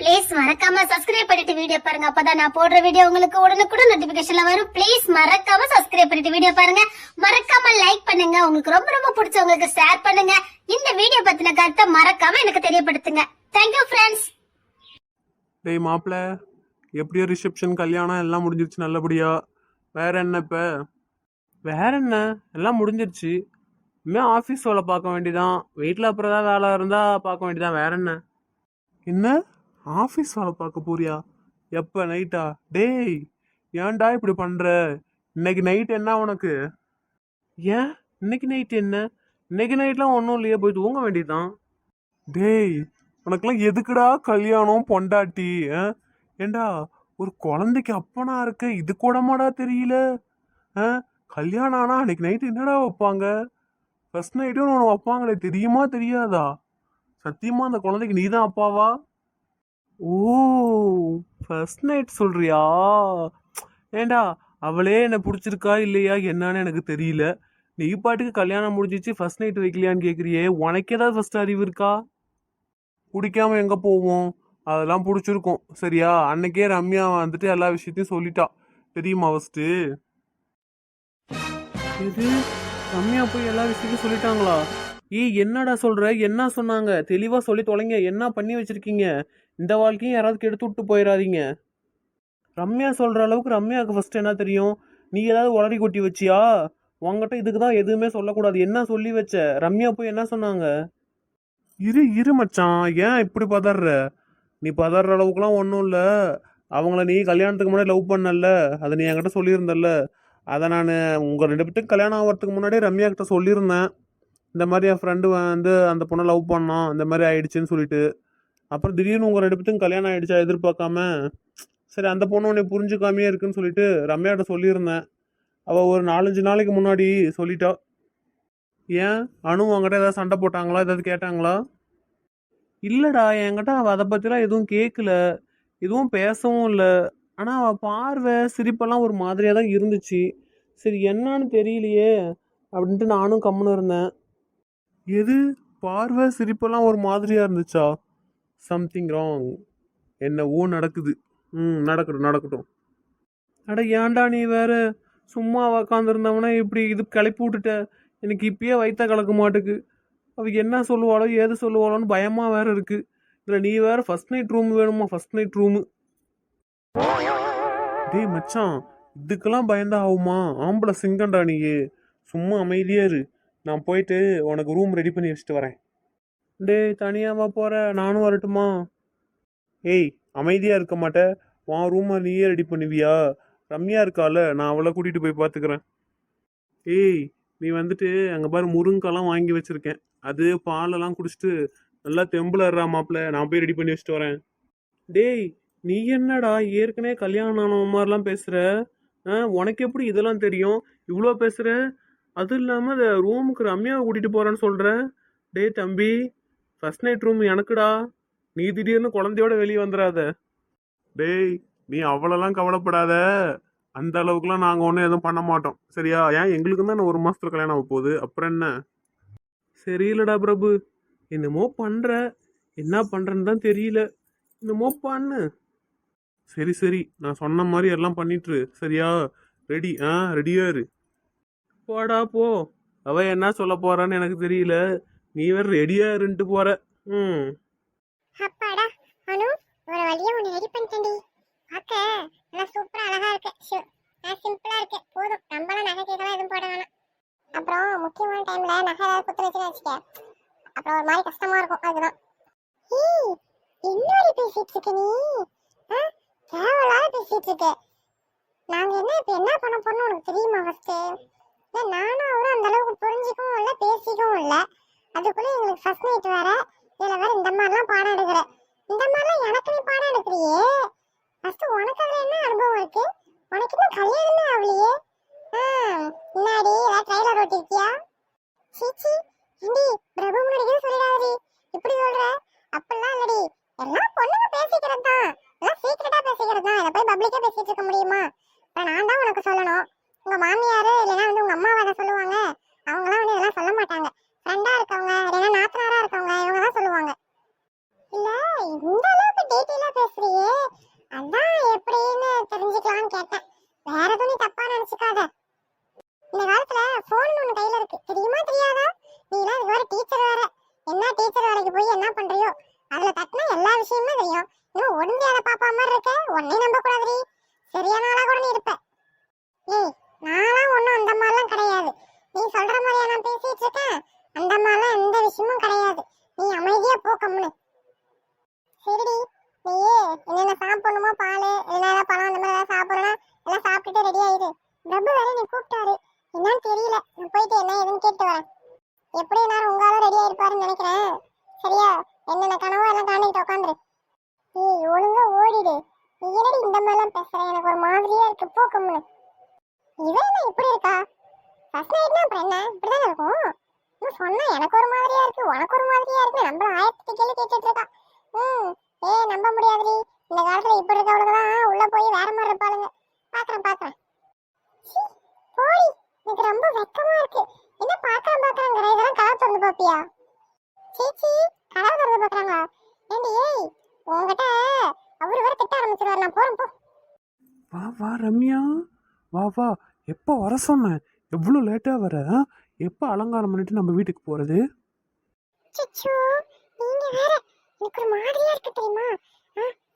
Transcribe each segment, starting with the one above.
Please மறக்காம subscribe பண்ணிட்டு video பாருங்க. அப்பதான் நான் போடுற வீடியோ உங்களுக்கு உடனுக்குடன் நோட்டிபிகேஷன்ல வரும். ப்ளீஸ் மறக்காம சப்ஸ்கிரைப் பண்ணிட்டு வீடியோ பாருங்க. மறக்காம லைக் பண்ணுங்க. உங்களுக்கு ரொம்ப ரொம்ப பிடிச்சவங்களுக்கு ஷேர் பண்ணுங்க. இந்த வீடியோ பத்தின கருத்தை மறக்காம எனக்கு தெரியப்படுத்துங்க. தேங்க்யூ ஃப்ரெண்ட்ஸ் டேய் மாப்பிள்ள எப்படியோ ரிசப்ஷன் கல்யாணம் எல்லாம் முடிஞ்சிருச்சு நல்லபடியா? வேற என்ன இப்போ? வேற என்ன? எல்லாம் முடிஞ்சிருச்சு. இனிமேல் ஆஃபீஸ் வேலை பார்க்க வேண்டியதான் வீட்டில் அப்புறம் ஏதாவது வேலை இருந்தால் பார்க்க வேண்டியதான் வேற என்ன? என்ன? ஆஃபீஸ் வேலை பார்க்க போறியா? எப்போ நைட்டா டேய் ஏன்டா இப்படி பண்ணுற இன்னைக்கு நைட் என்ன உனக்கு? ஏன்? இன்னைக்கு நைட் என்ன? இன்னைக்கு நைட்லாம் ஒன்றும் இல்லையே போய் தூங்க வேண்டியதுதான். டேய் உனக்குலாம் எதுக்குடா கல்யாணம் பொண்டாட்டி ஆ? ஏண்டா ஒரு குழந்தைக்கு அப்பனா இருக்க இது கூடமாடா தெரியல? ஆ? கல்யாணம் ஆனா அன்னைக்கு நைட்டு என்னடா வைப்பாங்க? ஃபர்ஸ்ட் நைட்டும் ஒன்று வைப்பாங்களே தெரியுமா தெரியாதா? சத்தியமா அந்த குழந்தைக்கு நீதான் அப்பாவா? ஓ ஃபர்ஸ்ட் நைட் சொல்றியா? ஏண்டா அவளே என்னை பிடிச்சிருக்கா இல்லையா என்னன்னு எனக்கு தெரியல. நீ பாட்டுக்கு கல்யாணம் முடிஞ்சிச்சு ஃபர்ஸ்ட் நைட் வைக்கலையான்னு கேட்குறியே உனக்கு ஏதாவது ஃபர்ஸ்ட் அறிவு இருக்கா? பிடிக்காம எங்கே போவோம்? அதெல்லாம் பிடிச்சிருக்கும். சரியா? அன்னைக்கே ரம்யா வந்துட்டு எல்லா விஷயத்தையும் சொல்லிட்டா. தெரியுமா ஃபர்ஸ்ட்டு இது ரம்யா போய் எல்லா விஷயத்தையும் சொல்லிட்டாங்களா? ஏய் என்னடா சொல்கிற என்ன சொன்னாங்க? தெளிவாக சொல்லி தொலைங்க. என்ன பண்ணி வச்சுருக்கீங்க? இந்த வாழ்க்கையும் யாராவது கெடுத்து விட்டு போயிடாதீங்க ரம்யா சொல்கிற அளவுக்கு ரம்யாவுக்கு ஃபஸ்ட்டு என்ன தெரியும்? நீ ஏதாவது உளறி கொட்டி வச்சியா? உங்ககிட்ட இதுக்கு தான் எதுவுமே சொல்லக்கூடாது. என்ன சொல்லி வச்ச? ரம்யா போய் என்ன சொன்னாங்க? இரு இரு மச்சான். ஏன் இப்படி பதற நீ பதற அளவுக்குலாம் ஒன்றும் இல்லை. அவங்கள நீ கல்யாணத்துக்கு முன்னாடி லவ் பண்ணல. அதை நீ என்கிட்ட சொல்லியிருந்தல்ல. அதை நான் உங்கள் ரெண்டு பேர்த்துக்கு கல்யாணம் ஆகிறதுக்கு முன்னாடியே ரம்யா கிட்ட சொல்லியிருந்தேன். இந்த மாதிரி என் ஃப்ரெண்டு வந்து அந்த பொண்ணை லவ் பண்ணோம் இந்த மாதிரி ஆயிடுச்சுன்னு சொல்லிட்டு. அப்புறம் திடீர்னு உங்கள் ரெண்டு பேத்துக்கும் கல்யாணம் ஆகிடுச்சா எதிர்பார்க்காம? சரி அந்த பொண்ணு உன்னை புரிஞ்சுக்காமையே இருக்குன்னு சொல்லிட்டு ரம்யாட்ட சொல்லியிருந்தேன். அவள் ஒரு நாலஞ்சு நாளைக்கு முன்னாடி சொல்லிட்டா. ஏன்? அணு உங்ககிட்ட ஏதாவது சண்டை போட்டாங்களா? ஏதாவது கேட்டாங்களா? இல்லைடா என்கிட்ட அவள் அதை பற்றிலாம் எதுவும் கேட்கல எதுவும் பேசவும் இல்லை. ஆனால் அவள் பார்வை சிரிப்பெல்லாம் ஒரு மாதிரியாக தான் இருந்துச்சு. சரி என்னன்னு தெரியலையே அப்படின்ட்டு நானும் கம்முன்னு இருந்தேன். எது? பார்வை சிரிப்பெல்லாம் ஒரு மாதிரியாக இருந்துச்சா? சம்திங் ராங் என்னவோ நடக்குது. ம் நடக்கட்டும் நடக்கட்டும். அட ஏன்டா நீ வேற சும்மா உக்காந்துருந்தவனா இப்படி இது கிளப்பி விட்டுட்ட? எனக்கு இப்பயே வைத்த கலக்க மாட்டுக்கு. அவ என்ன சொல்லுவாளோ ஏது சொல்லுவாளோன்னு பயமாக வேற இருக்கு. இதில் நீ வேற ஃபர்ஸ்ட் நைட் ரூம் வேணுமா? ஃபர்ஸ்ட் நைட் ரூமு டேய் மச்சான் இதுக்கெல்லாம் பயந்தா ஆகுமா ஆம்பளை சிங்கண்டா நீ சும்மா அமைதியாக இரு. நான் போயிட்டு உனக்கு ரூம் ரெடி பண்ணி வச்சுட்டு வரேன். டேய் தனியாவா போகிற நானும் வரட்டுமா? ஏய் அமைதியாக இருக்க மாட்டேன் உன் ரூமை நீயே ரெடி பண்ணுவியா? ரம்யா இருக்கால நான் அவளை கூட்டிகிட்டு போய் பார்த்துக்கிறேன் ஏய் நீ வந்துட்டு அங்கே பாரு முருங்கெல்லாம் வாங்கி வச்சுருக்கேன். அது பாலெல்லாம் குடிச்சிட்டு நல்லா தெம்புலர்றா மாப்பிள்ள நான் போய் ரெடி பண்ணி வச்சுட்டு வரேன். டேய் நீ என்னடா ஏற்கனவே கல்யாணம் ஆன மாதிரிலாம் பேசுகிற ஆ, உனக்கு எப்படி இதெல்லாம் தெரியும்? இவ்வளோ பேசுகிற அதுவும் இல்லாமல் அந்த ரூமுக்கு ரம்யாவை கூட்டிட்டு போகிறேன்னு சொல்கிறேன் டேய் தம்பி. ஃபர்ஸ்ட் நைட் ரூம் எனக்குடா. நீ திடீர்னு குழந்தையோட வெளியே வந்துடாத டேய் நீ அவ்வளோலாம் கவலைப்படாத. அந்த அளவுக்குலாம் நாங்கள் ஒன்றும் எதுவும் பண்ண மாட்டோம். சரியா? ஏன்? எங்களுக்கு தான் ஒரு மாசத்துல கல்யாணம் ஆக போகுது. அப்புறம் என்ன? சரியில்லடா பிரபு. என்னமோ பண்ற. என்ன பண்றேன்னு தான் தெரியல. என்னமோ பண்ணு. சரி சரி. நான் சொன்ன மாதிரி எல்லாம் பண்ணிட்டுரு சரியா? ரெடி ஆ ரெடியா இரு. போடா போ. அவ என்ன சொல்ல போறான்னு எனக்கு தெரியல. நீ வேற ரெடியா இருந்துட்டு போற. ம். அப்பாடா அனு ஒரு வழியா உன்னை ரெடி பண்ணிட்டேன்டி. பார்க்க நல்லா சூப்பரா அழகா இருக்க. நான் சிம்பிளா இருக்கேன். போதும். நம்மளாம் நகை கேட்கலாம் எதுவும் போட வேணாம். அப்புறம் முக்கியமான டைம்ல நகை ஏதாவது குத்து வச்சுன்னு வச்சுக்க. அப்புறம் ஒரு மாதிரி கஷ்டமா இருக்கும். அதுதான். ஏய் என்னடி பேசிட்டு இருக்க நீ? ஆ தேவையில்லாத பேசிட்டு இருக்க. நாங்க என்ன இப்ப என்ன பண்ண போறோம்னு உனக்கு தெரியுமா ஃபர்ஸ்ட் நானும் அவரும் அந்த அளவுக்கு புரிஞ்சிக்கவும் இல்லை பேசிக்கவும் இல்லை. அதுக்குள்ள எங்களுக்கு ஃபர்ஸ்ட் நைட் வேற. இதுல வேற இந்த மாதிரிலாம் பாடம் எடுக்கிற இந்த மாதிரிலாம் எனக்கு நீ பாடம் எடுக்கிறியே ஃபர்ஸ்ட் உனக்கு அதுல என்ன அனுபவம் இருக்கு? உனக்கு இன்னும் கல்யாணமே ஆகலையே. ஆ, முன்னாடி ஏதாவது ட்ரைலர் ஓட்டிருக்கியா? சீச்சி ஏண்டி பிரபு முன்னாடி சொல்லிடாதடி. இப்படி சொல்ற? அப்படிலாம் இல்லடி. எல்லாம் பொண்ணுங்க பேசிக்கிறது தான் எல்லாம் சீக்கிரட்டா பேசிக்கிறது தான் இதை போய் பப்ளிக்கா பேசிட்டு இருக்க முடியுமா இப்ப நான் தான் உனக்கு சொல்லணும் உங்க மாமியாரு இல்லைன்னா வந்து உங்க அம்மாவை அதை சொல்லுவாங்க அவங்களாம் வந்து இதெல்லாம் சொல்ல மாட்டாங்க ஃப்ரெண்டா இருக்கவங்க இல்லைன்னா நாத்தனாரா இருக்கவங்க இவங்க தான் சொல்லுவாங்க இல்ல இந்த அளவுக்கு டீட்டெயிலா அதான் எப்படின்னு தெரிஞ்சுக்கலாம்னு கேட்டேன் வேற எதுவும் நீ தப்பா நினைச்சுக்காத இந்த காலத்துல போன் ஒண்ணு கையில இருக்கு தெரியுமா தெரியாதா நீ எல்லாம் இது வேற டீச்சர் வேற என்ன டீச்சர் வேலைக்கு போய் என்ன பண்றியோ அதுல தட்டினா எல்லா விஷயமுமே தெரியும் இன்னும் ஒழுங்காத பாப்பா மாதிரி இருக்க உன்னை நம்ப கூடாதுடி சரியான ஆளா கூட நீ இருப்ப ஏய் நான்லாம் ஒண்ணும் அந்த மாதிரிலாம் கிடையாது நீ சொல்ற மாதிரியா நான் பேசிட்டு இருக்கேன் அந்த மாதிரிலாம் எந்த விஷயமும் கிடையாது நீ அமைதியா போ கம்முனு சரிடி நீயே என்னென்ன சாப்பிடணுமோ பால் இல்லைன்னா பழம் அந்த மாதிரி ஏதாவது சாப்பிடணும் எல்லாம் சாப்பிட்டுட்டு ரெடி ஆயிரு பிரபு வேற நீ கூப்பிட்டாரு என்னன்னு தெரியல நான் போயிட்டு என்ன ஏதுன்னு கேட்டு வரேன் எப்படி நேரம் உங்களால ரெடி ஆயிருப்பாருன்னு நினைக்கிறேன் சரியா என்னென்ன கனவோ எல்லாம் காண்டிக்கிட்டு உட்காந்துரு ஏய் ஒழுங்கா ஓடிடு நீ என்னடி இந்த மாதிரிலாம் பேசுற எனக்கு ஒரு மாதிரியா இருக்கு போ கம்முனு இவன் என்ன இப்படி இருக்கா ஃபர்ஸ்ட் நைட்னா அப்புறம் என்ன இப்படிதானே இருக்கும் இன்னும் சொன்னா எனக்கு ஒரு மாதிரியா இருக்கு உனக்கு ஒரு மாதிரியா இருக்கு. நம்ம ஆயிரத்தி கேள்வி கேட்டுட்டு இருக்கா. ம் ஏ நம்ப முடியாதுடி. இந்த காலத்துல இப்படி இருக்கவளுக்குதான் உள்ள போய் வேற மாதிரி இருப்பாளுங்க. பாக்குறேன் பாக்குறேன். சீ, போடி. எனக்கு ரொம்ப வெக்கமா இருக்கு. என்ன பாக்குறேன் பாக்குறேங்கிற இதெல்லாம் கதவு திறந்து பாப்பியா? சீச்சி கதவு திறந்து பாக்குறாங்களா? ஏண்டி ஏய் உங்ககிட்ட அவரு வேற திட்ட ஆரம்பிச்சிருவாரு. நான் போறேன் போ. வா வா ரம்யா. வா வா. எப்போ வர சொன்னேன் எவ்வளோ லேட்டாக வர? எப்போ அலங்காரம் பண்ணிட்டு நம்ம வீட்டுக்கு போகிறது சிச்சு நீங்க வேற எனக்கு ஒரு மாதிரியா இருக்கு தெரியுமா?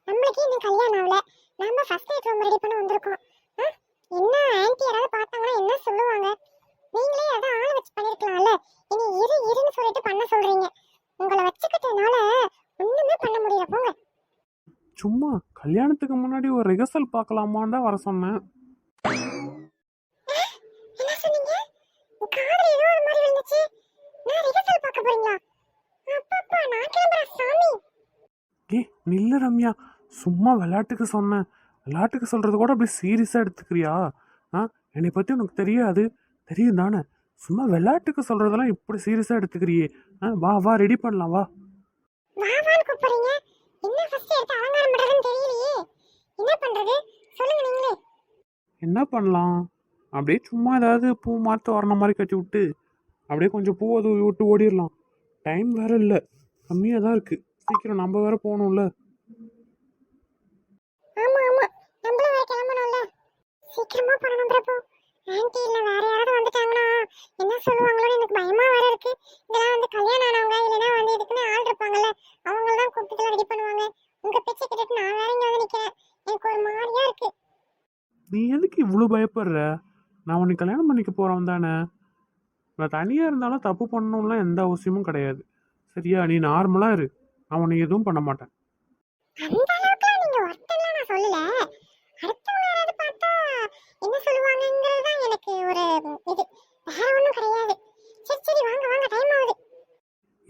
நம்மளுக்கே இன்னும் கல்யாணம் ஆகல. நாம ஃபர்ஸ்ட் நைட் ரூம் ரெடி பண்ண வந்திருக்கோம். என்ன ஆன்ட்டி யாராவது பார்த்தாங்கன்னா என்ன சொல்லுவாங்க? நீங்களே அதை ஆள வச்சு பண்ணிருக்கலாம்ல. இனி இரு இருன்னு சொல்லிட்டு பண்ண சொல்றீங்க. உங்களை வச்சுக்கிட்டனால ஒண்ணுமே பண்ண முடியல போங்க. சும்மா கல்யாணத்துக்கு முன்னாடி ஒரு ரிஹர்சல் பார்க்கலாமான்னு தான் வர சொன்னேன் என்ன சொன்னீங்க உன் காதுல ஏதோ ஒரு மாதிரி விழுந்துச்சு நான் ரிஹர்சல் பார்க்க போறீங்களா அப்பப்பா நான் கிளம்புறேன் சாமி ஏ நில்லு ரம்யா சும்மா விளையாட்டுக்கு சொன்னேன் விளையாட்டுக்கு சொல்கிறது கூட அப்படி சீரியஸாக எடுத்துக்கிறியா? ஆ? என்னை பற்றி உனக்கு தெரியாது. தெரியும் தானே? சும்மா விளையாட்டுக்கு சொல்கிறதெல்லாம் இப்படி சீரியஸாக எடுத்துக்கிறியே? ஆ வா வா ரெடி பண்ணலாம் வா. என்ன பண்ணலாம்? அப்படியே சும்மா ஏதாவது பூ மாற்ற வரண மாதிரி கட்டி விட்டு அப்படியே கொஞ்சம் பூ அது விட்டு ஓடிடலாம். டைம் வேற இல்லை. கம்மியாக தான் இருக்குது சீக்கிரம் நம்ம வேற போகணும்ல ஆமா ஆமா நம்மளும் வேற கிளம்பணும்ல சீக்கிரமா பண்ணணும் பிரபு. ஆன்ட்டி இல்ல வேற யாராவது வந்துட்டாங்கன்னா என்ன சொல்லுவாங்களோன்னு எனக்கு பயமா வேற இருக்கு. இதெல்லாம் வந்து கல்யாணம் ஆனவங்க இல்லைன்னா வந்து இதுக்குன்னு ஆள் இருப்பாங்கல்ல அவங்கள தான் கூப்பிட்டு ரெடி பண்ணுவாங்க. உங்க பேச்சை கேட்டுட்டு நான் வேற இங்க வந்து நிக்கிறேன். எனக்கு ஒரு மாதிரியா இருக்கு. நீ எதுக்கு இவ்வளோ பயப்படுற? நான் உன்னை கல்யாணம் பண்ணிக்க போகிறவன் தானே. நான் தனியாக இருந்தாலும் தப்பு பண்ணணும்லாம் எந்த அவசியமும் கிடையாது. சரியா? நீ நார்மலாக இரு. நான் உன்னை எதுவும் பண்ண மாட்டேன். அந்த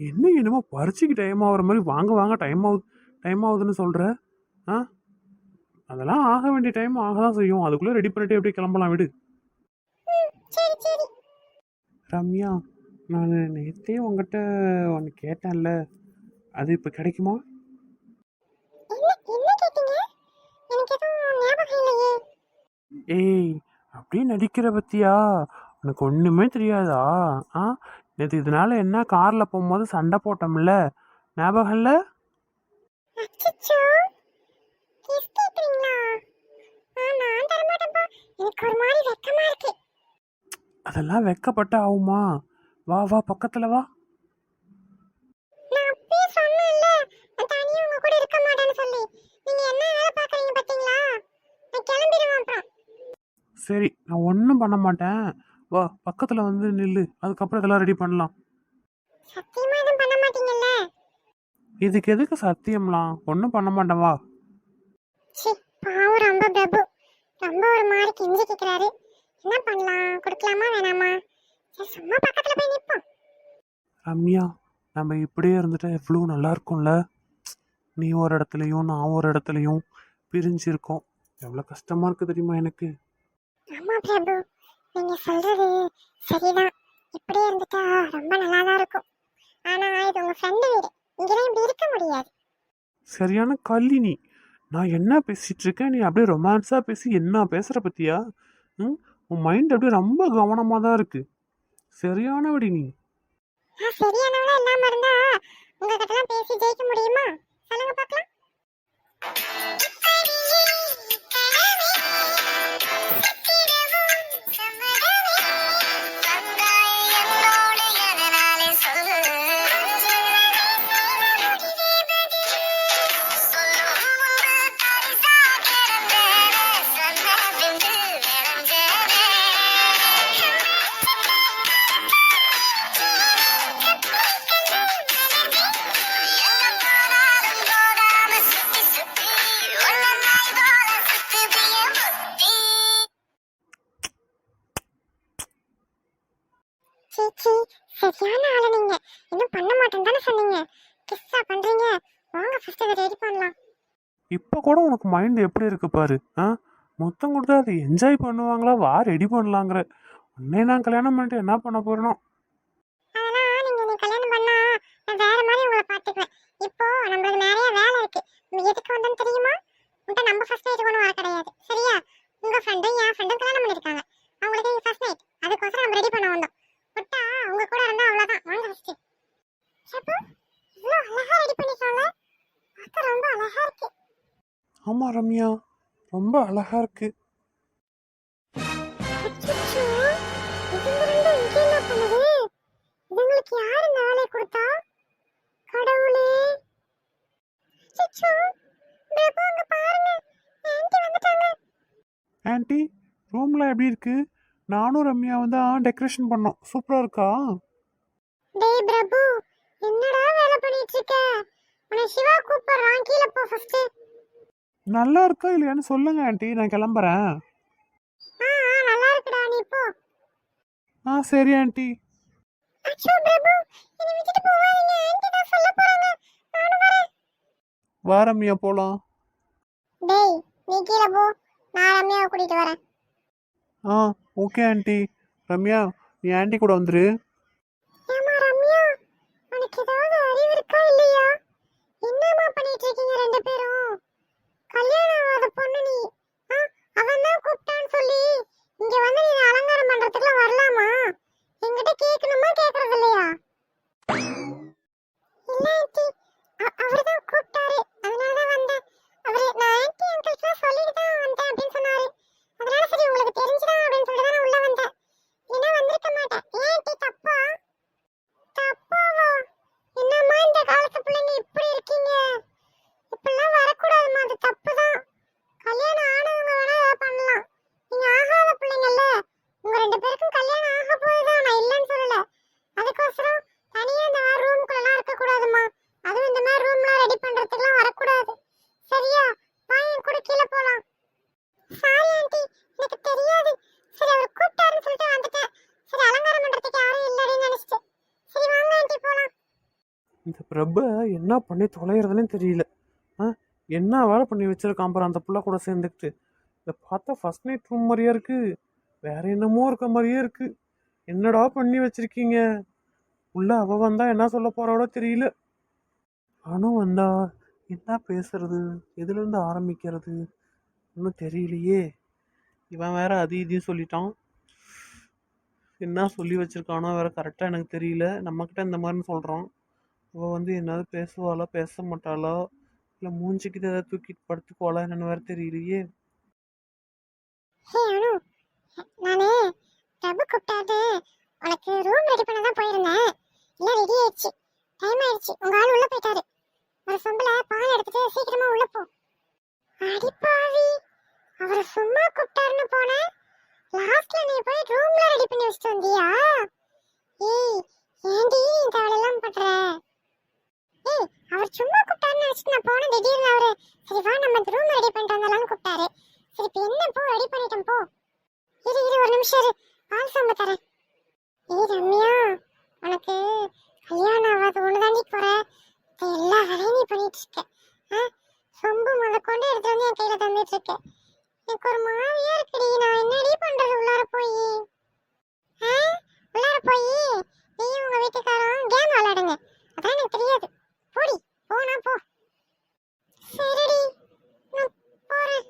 என்ன என்னமோ பரீட்சைக்கு டைம் ஆகுற மாதிரி வாங்க வாங்க டைம் ஆகுது டைம் ஆகுதுன்னு சொல்கிற ஆ? அதெல்லாம் ஆக வேண்டிய டைம் ஆக தான் செய்யும். அதுக்குள்ளே ரெடி பண்ணிட்டு எப்படி கிளம்பலாம் விடு. ரம்யா நான் நேற்றே உங்ககிட்ட ஒன்று கேட்டேன்ல. அது இப்போ கிடைக்குமா? ஏய் அப்படியே நடிக்கிற பத்தியா? உனக்கு ஒன்றுமே தெரியாதா? ஆ? நேற்று இதனால என்ன? காரில் போகும்போது சண்டை போட்டோம்ல. ஞாபகம் இல்லை? அதெல்லாம் வெக்கப்பட்ட ஆகுமா? வா வா பக்கத்தில் வா. சரி நான் ஒன்றும் பண்ண மாட்டேன். வா பக்கத்தில் வந்து நில்லு. அதுக்கப்புறம் இதெல்லாம் ரெடி பண்ணலாம். சத்தியமா எதுவும் பண்ண மாட்டீங்கல்ல? இதுக்கு எதுக்கு சத்தியம்லாம்? ஒன்றும் பண்ண மாட்டேன் வா. சி பாவம் ரொம்ப பிரபு. ரொம்ப ஒரு மாதிரி கெஞ்சி கேக்குறாரு. என்ன பண்ணலாம்? கொடுக்கலாமா வேணாமா? சரி சும்மா பக்கத்துல போய் நிப்போம். ரம்யா நம்ம இப்படியே இருந்துட்டா எவ்வளோ நல்லா இருக்கும்ல நீ ஒரு இடத்துலையும் நான் ஒரு இடத்துலையும் பிரிஞ்சு இருக்கோம் எவ்வளோ கஷ்டமாக இருக்குது தெரியுமா எனக்கு? ஆமா பிரபு. நீங்க சொல்றது சரிதான். இப்படியே இருந்துட்டா ரொம்ப நல்லா தான் இருக்கும். ஆனா இது உங்க ஃப்ரெண்டு வீடு. இங்கெல்லாம் இப்படி இருக்க முடியாது. சரியான கள்ளி நீ நான் என்ன பேசிட்டு இருக்கேன்? நீ அப்படியே ரொமான்ஸாக பேசி என்ன பேசுகிற பத்தியா? ம்? உன் மைண்ட் அப்படியே ரொம்ப கவனமாக தான் இருக்கு. சரியானவடி நீ. நான் சரியானவளா இல்லாம இருந்தா உங்ககிட்ட பேசி ஜெயிக்க முடியுமா? சொல்லுங்க பார்க்கலாம். சரியான ஆளு நீங்க இன்னும் பண்ண மாட்டேன்னு தானே சொன்னீங்க. கிஸ்ஸா பண்றீங்க? வாங்க ஃபர்ஸ்ட் இதை ரெடி பண்ணலாம். இப்போ கூட உனக்கு மைண்ட் எப்படி இருக்கு பாரு ஆ? மொத்தம் கொடுத்தா அது என்ஜாய் பண்ணுவாங்களா? வா ரெடி பண்ணலாங்கிற. உன்னே நான் கல்யாணம் பண்ணிட்டு என்ன பண்ண போறேனோ? அதெல்லாம் நீங்க நீ கல்யாணம் பண்ணா நான் வேற மாதிரி உங்களை பாத்துக்குவேன் இப்போ நம்மளுக்கு நிறைய வேலை இருக்கு. எதுக்கு வந்தேன்னு தெரியுமா? உன்கிட்ட நம்ம ஃபர்ஸ்ட் நைட் ஒன்றும் வர கிடையாது. சரியா? உங்க ஃப்ரெண்டும் என் ஃப்ரெண்டும் கல்யாணம் பண்ணிருக்காங்க அவங்களுக்கு ஃபர்ஸ்ட் நைட் அதுக்கோசரம் நம்ம ரெடி பண்ண வந்தோம். விட்டா உங்க கூட இருந்தா அவ்வளவுதான் வாங்க ஃபர்ஸ்ட் ஷப்பு இவ்வளோ அழகா ரெடி பண்ணிருக்காங்க பார்க்க ரொம்ப அழகா இருக்கு ஆமா ரம்யா ரொம்ப அழகா இருக்கு? இதுங்களுக்கு யாரு இந்த வேலையை கொடுத்தா? கடவுளே. அச்சச்சோ, பிரபு அங்க பாருங்க. ஆன்ட்டி வந்துட்டாங்க. ஆன்ட்டி ரூம்ல எப்படி இருக்கு நானும் ரம்யா வந்து டெக்கரேஷன் பண்ணோம் சூப்பரா இருக்கா டேய் பிரபு, என்னடா வேலை பண்ணிட்டு இருக்க? உன்னை சிவா கூப்பிடுறான், கீழே போ first. நல்லா இருக்கா இல்லையான்னு சொல்லுங்க ஆன்ட்டி நான் கிளம்புறேன் ஆ, ஆ, நல்லா இருக்குடா, நீ போ. ஆ சரி ஆன்ட்டி அச்சோ, பிரபு, என்னை விட்டுட்டு போகாதீங்க. ஆன்ட்டி தான் சொல்லப் போறாங்க. நானும் வரேன். வா ரம்யா போலாம் டேய், நீ கீழே போ. நான் ரம்யாவை கூட்டிட்டு வரேன் ஆ ஓகே ஆண்டி. ரம்யா நீ ஆண்டி கூட வந்துரு. ஏமா ரம்யா உனக்கு ஏதாவது அறிவு இருக்கா இல்லையா? என்னம்மா பண்ணிட்டு இருக்கீங்க ரெண்டு பேரும்? கல்யாணம் ஆகாத பொண்ணு நீ. அவன் தான் கூப்பிட்டான்னு சொல்லி இங்க வந்து நீ அலங்காரம் பண்றதுக்குலாம் வரலாமா? என்கிட்ட கேட்கணுமா கேட்கறது இல்லையா இல்ல ஆன்ட்டி அவர் தான் கூப்பிட்டாரு அதனால தான் வந்தேன் அவரு நான் ஆன்ட்டி அங்கிள்ஸ்லாம் சொல்லிட்டு தான் வந்தேன் அப்படின்னு சொன்னாரு அதனால சரி உங்களுக்கு தெரிஞ்சுதான் அப்படின்னு சொல்லிட்டு தான் நான் உள்ள வந்தேன் இல்லைன்னா வந்திருக்க மாட்டேன் ஏன் ஆன்ட்டி தப்பா தப்பாவா என்னம்மா இந்த காலத்து பிள்ளைங்க இப்படி இருக்கீங்க இப்படிலாம் வரக்கூடாதும்மா அது தப்பு தான் கல்யாணம் ஆனவங்க வேணா ஏதாவது பண்ணலாம் நீங்க ஆகாத பிள்ளைங்கல்ல உங்க ரெண்டு பேருக்கும் கல்யாணம் ஆக போகுதுதான் நான் இல்லைன்னு சொல்லல அதுக்கோசரம் தனியா இந்த மாதிரி ரூம்குள்ளலாம் இருக்க கூடாதும்மா அதுவும் இந்த மாதிரி ரூம்லாம் ரெடி பண்றதுக்குலாம் வரக்கூடாது சரியா வா என் கூட கீழே போலாம் சாரி ஆண்டி எனக்கு தெரியாது சரி அவர் கூப்பிட்டாருன்னு சொல்லிட்டு வந்துட்டேன் சரி அலங்காரம் பண்றதுக்கு யாரும் இல்லைன்னு நினைச்சிட்டு சரி வாங்க ஆண்டி போலாம் ரப்ப என்ன பண்ணி தொலைகிறதுனே தெரியல. ஆ என்ன வேலை பண்ணி வச்சிருக்கான் பாரு அந்த புள்ள கூட சேர்ந்துக்கிட்டு. இதை பார்த்தா ஃபர்ஸ்ட் நைட் ரூம் மாதிரியே இருக்கு. வேற என்னமோ இருக்க மாதிரியே இருக்குது என்னடா பண்ணி வச்சிருக்கீங்க? உள்ள அவ வந்தா என்ன சொல்ல போகிறாளோ தெரியல. அணு வந்தா என்ன பேசுறது? எதுலேருந்து ஆரம்பிக்கிறது? ஒன்றும் தெரியலையே. இவன் வேற அது இதையும் சொல்லிட்டான். என்ன சொல்லி வச்சுருக்கானோ வேற கரெக்டாக எனக்கு தெரியல. நம்மக்கிட்ட இந்த மாதிரின்னு சொல்கிறான் அவள் வந்து என்னது பேசுவாளா பேச மாட்டாளா? இல்லை மூஞ்சிக்கிட்டு ஏதாவது தூக்கிட்டு படுத்துக்குவாளா என்னன்னு வேற தெரியலையே. ஹே அனு நானே பிரபு கூப்பிட்டாரு. உனக்கு ரூம் ரெடி பண்ண தான் போயிருந்தேன். எல்லாம் ரெடி ஆயிடுச்சு. டைம் ஆயிடுச்சு. உங்க ஆள் உள்ள போயிட்டாரு. ஒரு சொம்பல பால் எடுத்துட்டு சீக்கிரமா உள்ள போ. அடிப்பாவி அவர் சும்மா கூப்பிட்டாருன்னு போனேன் லாஸ்ட்ல நீ போய் ரூம்ல ரெடி பண்ணி வச்சுட்டு வந்தியா? ஏய் ஏண்டி இந்த வேலையெல்லாம் பண்ற? ஏய் அவர் சும்மா கூப்பிட்டாருன்னு நினைச்சிட்டு நான் போனேன். திடீர்னு அவரு சரி வா நம்ம ரூம் ரெடி பண்ணிட்டு வந்தலாம்னு கூப்பிட்டாரு. சரி இப்போ என்ன போ ரெடி பண்ணிட்டேன் போ. இரு இரு ஒரு நிமிஷம் இரு. பால் சாம்பு தரேன். ஏய் ரம்யா உனக்கு கல்யாணம் ஆகாத ஒன்று தாண்டி போற எல்லா வேலையும் நீ பண்ணிட்டு இருக்க. ஆ? சொம்பு முத கொண்டு எடுத்து வந்து என் கையில தந்துட்டு இருக்க. எனக்கு ஒரு மாதிரியா இருக்குடி. நான் என்னடி பண்றது உள்ளார போய்? ஆ? உள்ளார போய் நீயும் உங்க வீட்டுக்காரரும் கேம் விளையாடுங்க. அதான் எனக்கு தெரியாது. போடி போனா போ. சரிடி நான் போறேன்.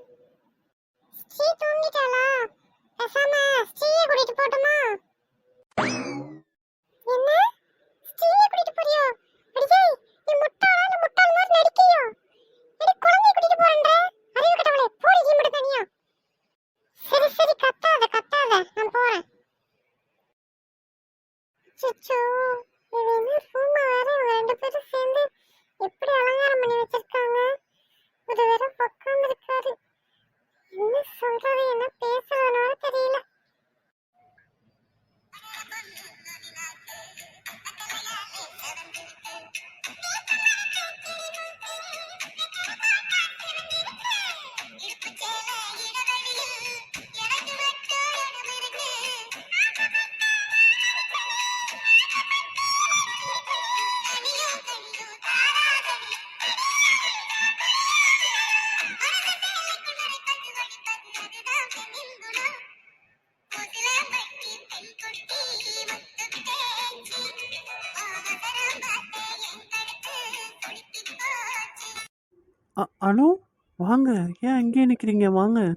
அ- அனு வாங்க. ஏன் அங்கேயே நிற்கிறீங்க வாங்க.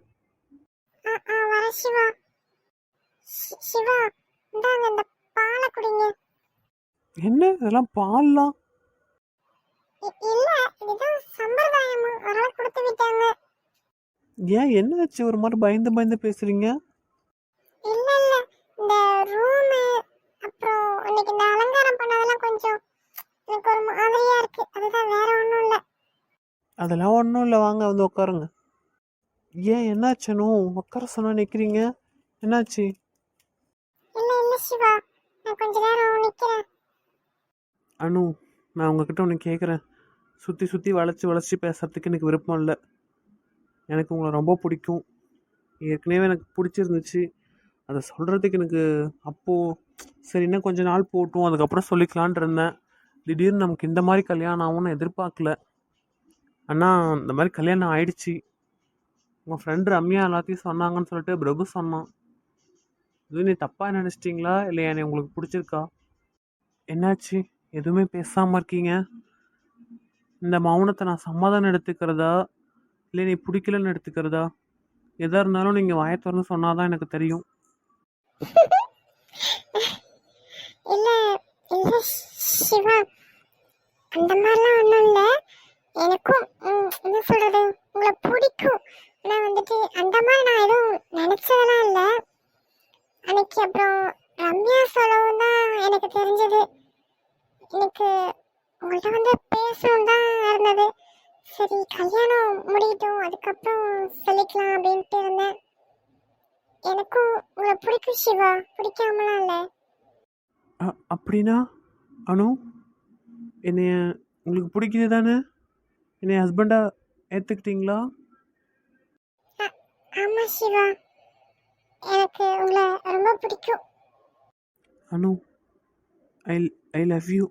ஆ ஆ வர சிவா. சி- சிவா இந்தாங்க இந்த பாலை குடிங்க. என்ன? இதெல்லாம் பால்லாம் இ- இல்ல இதுதான் சம்பிரதாயமா. அதனால கொடுத்து விட்டாங்க. ஏன்? என்ன ஆச்சு? ஒரு மாதிரி பயந்து பயந்து பேசுறீங்க? இல்ல இல்ல. இந்த ரூமு அப்புறம் இன்னைக்கு இந்த அலங்காரம் பண்ணதெல்லாம் கொஞ்சம் எனக்கு ஒரு மாதிரியா இருக்கு. அதுதான் வேற ஒண்ணும் இல்ல. அதெல்லாம் ஒன்றும் இல்லை வாங்க வந்து உட்காருங்க ஏன் என்னாச்சு அனு? உட்கார சொன்னா நிற்கிறீங்க என்னாச்சு? இல்ல இல்ல சிவா. நான் கொஞ்ச நேரம் நிக்கிறேன். அனு நான் உங்ககிட்ட ஒன்று கேட்குறேன் சுற்றி சுற்றி வளைச்சி வளைச்சி பேசுறதுக்கு எனக்கு விருப்பம் இல்லை. எனக்கு உங்களை ரொம்ப பிடிக்கும். ஏற்கனவே எனக்கு பிடிச்சிருந்துச்சு. அதை சொல்கிறதுக்கு எனக்கு அப்போது சரி இன்னும் கொஞ்ச நாள் போட்டும். அதுக்கப்புறம் சொல்லிக்கலான் இருந்தேன். திடீர்னு நமக்கு இந்த மாதிரி கல்யாணம் ஆகும்னு எதிர்பார்க்கல. அண்ணா இந்த மாதிரி கல்யாணம் ஆயிடுச்சு. உங்கள் ஃப்ரெண்டு ரம்யா எல்லாத்தையும் சொன்னாங்கன்னு சொல்லிட்டு பிரபு சொன்னான். இது நீ தப்பாக நினச்சிட்டிங்களா? இல்லை என்னை உங்களுக்கு பிடிச்சிருக்கா? என்னாச்சு? எதுவுமே பேசாமல் இருக்கீங்க? இந்த மௌனத்தை நான் சமாதானம் எடுத்துக்கிறதா? இல்லை நீ பிடிக்கலன்னு எடுத்துக்கிறதா? எதாக இருந்தாலும் நீங்கள் வாயை திறந்து சொன்னாதான் எனக்கு தெரியும். இல்ல சிவா? அந்த மாதிரிலாம் ஒன்றும் இல்லை. எனக்கும் என்ன சொல்கிறது உங்களை பிடிக்கும். ஆனால் வந்துட்டு அந்த மாதிரி நான் எதுவும் நினச்சதெல்லாம் இல்லை. அன்னைக்கு அப்புறம் ரம்யா சொல்லவும் தான் எனக்கு தெரிஞ்சது. எனக்கு உங்கள்கிட்ட வந்து பேசணும் தான் இருந்தது. சரி கல்யாணம் முடியட்டும் அதுக்கப்புறம் சொல்லிக்கலாம் அப்படின்ட்டு இருந்தேன். எனக்கும் உங்களை பிடிக்கும் சிவா. பிடிக்காமலாம் இல்லை. அப்படின்னா அனு என்னைய உங்களுக்கு பிடிக்குது தானே? என்னை ஹஸ்பண்டாக ஏற்றுக்கிட்டீங்களா ஆமா சிவா. எனக்கு உங்களை ரொம்ப பிடிக்கும். Anu I I love you.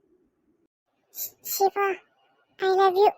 Siva I love you.